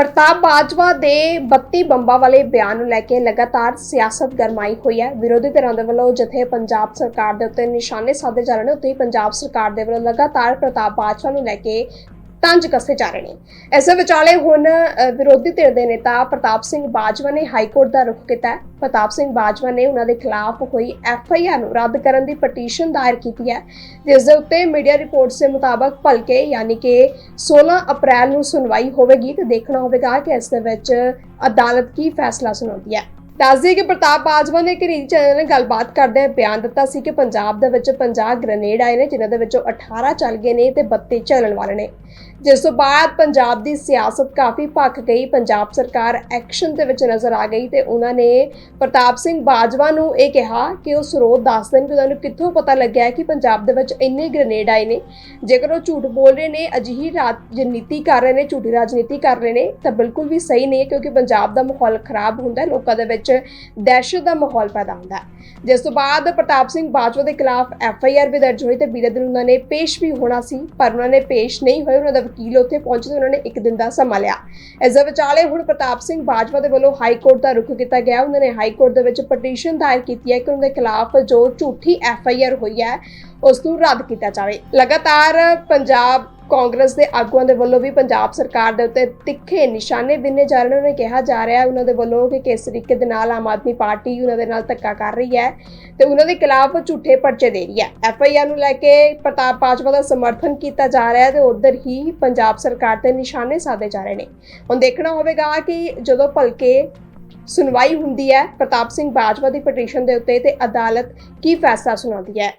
ਪ੍ਰਤਾਪ ਬਾਜਵਾ ਦੇ 32 ਬੰਬਾਂ ਵਾਲੇ ਬਿਆਨ ਨੂੰ ਲੈ ਕੇ ਲਗਾਤਾਰ ਸਿਆਸਤ ਗਰਮਾਈ ਹੋਈ ਹੈ। ਵਿਰੋਧੀ ਧਿਰਾਂ ਦੇ ਵੱਲੋਂ ਜਿੱਥੇ ਪੰਜਾਬ ਸਰਕਾਰ ਦੇ ਉੱਤੇ ਨਿਸ਼ਾਨੇ ਸਾਧੇ ਜਾ ਰਹੇ ਨੇ, ਉੱਥੇ ਹੀ ਪੰਜਾਬ ਸਰਕਾਰ ਦੇ ਵੱਲੋਂ ਲਗਾਤਾਰ ਪ੍ਰਤਾਪ ਬਾਜਵਾ ਨੂੰ ਲੈ ਕੇ ਤੰਜ ਕੱਸੇ ਜਾ ਰਹੇ ਨੇ। ਇਸੇ ਵਿਚਾਲੇ ਹੁਣ ਵਿਰੋਧੀ ਧਿਰ ਦੇ ਨੇਤਾ ਪ੍ਰਤਾਪ ਸਿੰਘ ਬਾਜਵਾ ਨੇ ਹਾਈ ਕੋਰਟ ਦਾ ਰੁਖ ਕੀਤਾ ਪ੍ਰਤਾਪ ਸਿੰਘ ਬਾਜਵਾ ਨੇ ਉਹਨਾਂ ਦੇ ਖਿਲਾਫ ਹੋਈ ਐਫ ਆਈ ਆਰ ਨੂੰ ਰੱਦ ਕਰਨ ਦੀ ਪਟੀਸ਼ਨ ਦਾਇਰ ਕੀਤੀ ਹੈ। ਜਿਸ ਦੇ ਉੱਤੇ ਮੀਡੀਆ ਰਿਪੋਰਟਸ ਦੇ ਮੁਤਾਬਕ ਭਲਕੇ ਯਾਨੀ ਕਿ 16 ਅਪ੍ਰੈਲ ਨੂੰ ਸੁਣਵਾਈ ਹੋਵੇਗੀ ਤੇ ਦੇਖਣਾ ਹੋਵੇਗਾ ਕਿ ਇਸ ਦੇ ਵਿੱਚ ਅਦਾਲਤ ਕੀ ਫੈਸਲਾ ਸੁਣਾਉਂਦੀ ਹੈ। ਦੱਸਦੇ ਕਿ ਪ੍ਰਤਾਪ ਬਾਜਵਾ ਨੇ ਇੱਕ ਚੈਨਲ ਨਾਲ ਗੱਲਬਾਤ ਕਰਦੇ ਬਿਆਨ ਦਿੱਤਾ ਸੀ ਕਿ ਪੰਜਾਬ ਦੇ ਵਿੱਚ 50 ਗ੍ਰਨੇਡ ਆਏ ਨੇ, ਜਿਨ੍ਹਾਂ ਦੇ ਵਿੱਚੋਂ 18 ਚੱਲ ਗਏ ਨੇ ਤੇ 32 ਚੱਲਣ ਵਾਲੇ ਨੇ। ਜਿਸ ਤੋਂ ਬਾਅਦ ਪੰਜਾਬ ਦੀ ਸਿਆਸਤ ਕਾਫੀ ਭੱਖ ਗਈ, ਪੰਜਾਬ ਸਰਕਾਰ ਐਕਸ਼ਨ ਦੇ ਵਿੱਚ ਨਜ਼ਰ ਆ ਗਈ ਤੇ ਉਹਨਾਂ ਨੇ ਪ੍ਰਤਾਪ ਸਿੰਘ ਬਾਜਵਾ ਨੂੰ ਇਹ ਕਿਹਾ ਕਿ ਉਹ ਸਰੋਤ ਦੱਸ ਦੇਣ ਕਿ ਉਹਨਾਂ ਨੂੰ ਕਿੱਥੋਂ ਪਤਾ ਲੱਗਿਆ ਕਿ ਪੰਜਾਬ ਦੇ ਵਿੱਚ ਇੰਨੇ ਗ੍ਰਨੇਡ ਆਏ ਨੇ। ਜੇਕਰ ਉਹ ਝੂਠ ਬੋਲ ਰਹੇ ਨੇ, ਅਜਿਹੀ ਰਾਜਨੀਤੀ ਕਰ ਰਹੇ ਨੇ, ਝੂਠੀ ਰਾਜਨੀਤੀ ਕਰ ਰਹੇ ਨੇ, ਤਾਂ ਬਿਲਕੁਲ ਵੀ ਸਹੀ ਨਹੀਂ ਹੈ ਕਿਉਂਕਿ ਪੰਜਾਬ ਦਾ ਮਾਹੌਲ ਖਰਾਬ ਹੁੰਦਾ ਲੋਕਾਂ ਦੇ ਵਿੱਚ ਦਹਿਸ਼ਤ ਦਾ ਮਾਹੌਲ ਪੈਦਾ ਹੁੰਦਾ ਹੈ। ਜਿਸ ਤੋਂ ਬਾਅਦ ਪ੍ਰਤਾਪ ਸਿੰਘ ਬਾਜਵਾ ਦੇ ਖਿਲਾਫ ਐਫ ਆਈ ਆਰ ਵੀ ਦਰਜ ਹੋਈ ਤੇ ਬੀਤੇ ਦਿਨ ਉਹਨਾਂ ਨੇ ਪੇਸ਼ ਵੀ ਹੋਣਾ ਸੀ, ਪਰ ਉਹਨਾਂ ਨੇ ਪੇਸ਼ ਨਹੀਂ ਹੋਏ, ਉਹਨਾਂ ਦਾ ਵਕੀਲ ਉੱਥੇ ਪਹੁੰਚੇ ਤੇ ਉਹਨਾਂ ਨੇ ਇੱਕ ਦਿਨ ਦਾ ਸਮਾਂ ਲਿਆ। ਇਸ ਦੇ ਵਿਚਾਲੇ ਹੁਣ ਪ੍ਰਤਾਪ ਸਿੰਘ ਬਾਜਵਾ ਦੇ ਵੱਲੋਂ ਹਾਈ ਕੋਰਟ ਦਾ ਰੁਖ ਕੀਤਾ ਗਿਆ ਉਹਨਾਂ ਨੇ ਹਾਈ ਕੋਰਟ ਦੇ ਵਿੱਚ ਪਟੀਸ਼ਨ ਦਾਇਰ ਕੀਤੀ ਹੈ ਕਿ ਉਹਨਾਂ ਦੇ ਖਿਲਾਫ ਜੋ ਝੂਠੀ ਐਫ ਆਈ ਆਰ ਹੋਈ ਹੈ, ਉਸ ਨੂੰ ਰੱਦ ਕੀਤਾ ਜਾਵੇ। ਲਗਾਤਾਰ ਪੰਜਾਬ ਕਾਂਗਰਸ ਦੇ ਆਗੂਆਂ ਦੇ ਵੱਲੋਂ ਵੀ ਪੰਜਾਬ ਸਰਕਾਰ ਦੇ ਉੱਤੇ ਤਿੱਖੇ ਨਿਸ਼ਾਨੇ ਬਿੰਨੇ ਜਾ ਰਹੇ ਨੇ। ਕਿਹਾ ਜਾ ਰਿਹਾ ਹੈ ਉਹਨਾਂ ਦੇ ਵੱਲੋਂ ਕਿ ਕਿਸ ਤਰੀਕੇ ਦੇ ਨਾਲ ਆਮ ਆਦਮੀ ਪਾਰਟੀ ਉਹਨਾਂ ਦੇ ਨਾਲ ਧੱਕਾ ਕਰ ਰਹੀ ਹੈ ਤੇ ਉਹਨਾਂ ਦੇ ਖਿਲਾਫ ਝੂਠੇ ਪਰਚੇ ਦੇ ਰਹੀ ਹੈ। ਐਫ ਆਈ ਆਰ ਨੂੰ ਲੈ ਕੇ ਪ੍ਰਤਾਪ ਬਾਜਵਾ ਦਾ ਸਮਰਥਨ ਕੀਤਾ ਜਾ ਰਿਹਾ ਹੈ ਤੇ ਉਧਰ ਹੀ ਪੰਜਾਬ ਸਰਕਾਰ ਤੇ ਨਿਸ਼ਾਨੇ ਸਾਧੇ ਜਾ ਰਹੇ ਨੇ। ਹੁਣ ਦੇਖਣਾ ਹੋਵੇਗਾ ਕਿ ਜਦੋਂ ਭਲਕੇ ਸੁਣਵਾਈ ਹੁੰਦੀ ਹੈ, ਪ੍ਰਤਾਪ ਸਿੰਘ ਬਾਜਵਾ ਦੀ ਪਟੀਸ਼ਨ ਦੇ ਉੱਤੇ ਤੇ ਅਦਾਲਤ ਕੀ ਫੈਸਲਾ ਸੁਣਾਉਂਦੀ ਹੈ।